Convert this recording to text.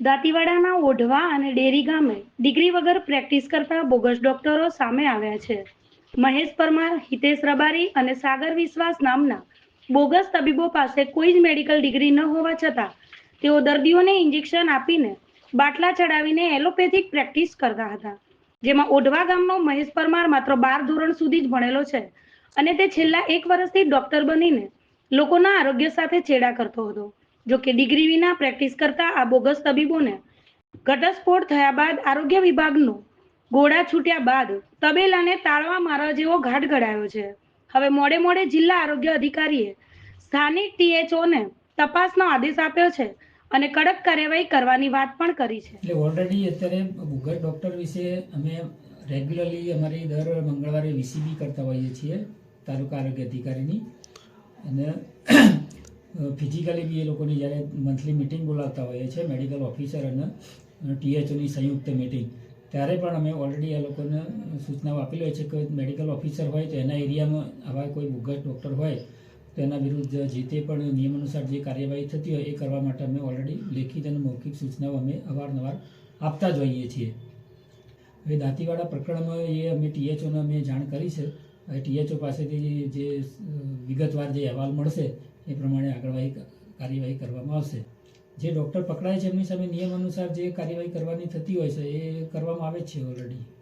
દાંતીવાડાના ઓઢવા અને ડેરી ગામે ડિગ્રી વગર પ્રેક્ટિસ કરતા બોગસ ડોક્ટરો સામે આવ્યા છે. મહેશ પરમાર, હિતેશ રબારી અને સાગર વિશ્વાસ નામના બોગસ તબીબો પાસે કોઈ જ મેડિકલ ડિગ્રી ન હોવા છતાં તેઓ દર્દીઓને ઇન્જેક્શન આપીને બાટલા ચડાવીને એલોપેથિક પ્રેક્ટિસ કરતા હતા. જેમાં ઓઢવા ગામનો મહેશ પરમાર માત્ર બાર ધોરણ સુધી જ ભણેલો છે અને તે છેલ્લા એક વર્ષથી ડોક્ટર બનીને લોકોના આરોગ્ય સાથે ચેડા કરતો હતો. જો કે ડિગ્રી વિના પ્રેક્ટિસ કરતા આ બોગસ તબીબોને ઘટસ્ફોટ થયા બાદ આરોગ્ય વિભાગનો ગોળા છૂટ્યા બાદ તબેલાને તાળવા મારવા જેવો ઘાટ ઘડાયો છે. હવે મોડે મોડે જિલ્લા આરોગ્ય અધિકારીએ સ્થાનિક ટીએચઓને તપાસનો આદેશ આપ્યો છે અને કડક કાર્યવાહી કરવાની વાત પણ કરી છે. એટલે ઓલરેડી અત્યારે ભૂગર ડોક્ટર વિશે અમે રેગ્યુલરલી અમારી દર મંગળવારે વીસીબી કરતા હોઈએ છીએ, તાલુકા આરોગ્ય અધિકારીની. અને ફિઝિકલી બી એ લોકોની જ્યારે મંથલી મિટિંગ બોલાવતા હોઈએ છીએ મેડિકલ ઓફિસર અને ટીએચઓની સંયુક્ત મિટિંગ ત્યારે પણ અમે ઓલરેડી એ લોકોને સૂચનાઓ આપેલી હોય છે કે મેડિકલ ઓફિસર હોય તો એના એરિયામાં આવા કોઈ ભૂગત ડૉક્ટર હોય, તો એના વિરુદ્ધ જે તે પણ નિયમ અનુસાર જે કાર્યવાહી થતી હોય એ કરવા માટે અમે ઓલરેડી લેખિત અને મૌખિક સૂચનાઓ અમે અવારનવાર આપતા જ હોઈએ છીએ. હવે દાંતીવાડા પ્રકરણમાં એ અમે ટીએચઓને અમે જાણ કરી છે. હવે ટીએચઓ પાસેથી જે વિગતવાર જે અહેવાલ મળશે એ પ્રમાણે આગળવાહી કાર્યવાહી કરવામાં આવશે. જે ડૉક્ટર પકડાય છે એમની સામે નિયમ અનુસાર જે કાર્યવાહી કરવાની થતી હોય છે એ કરવામાં આવે છે ઓલરેડી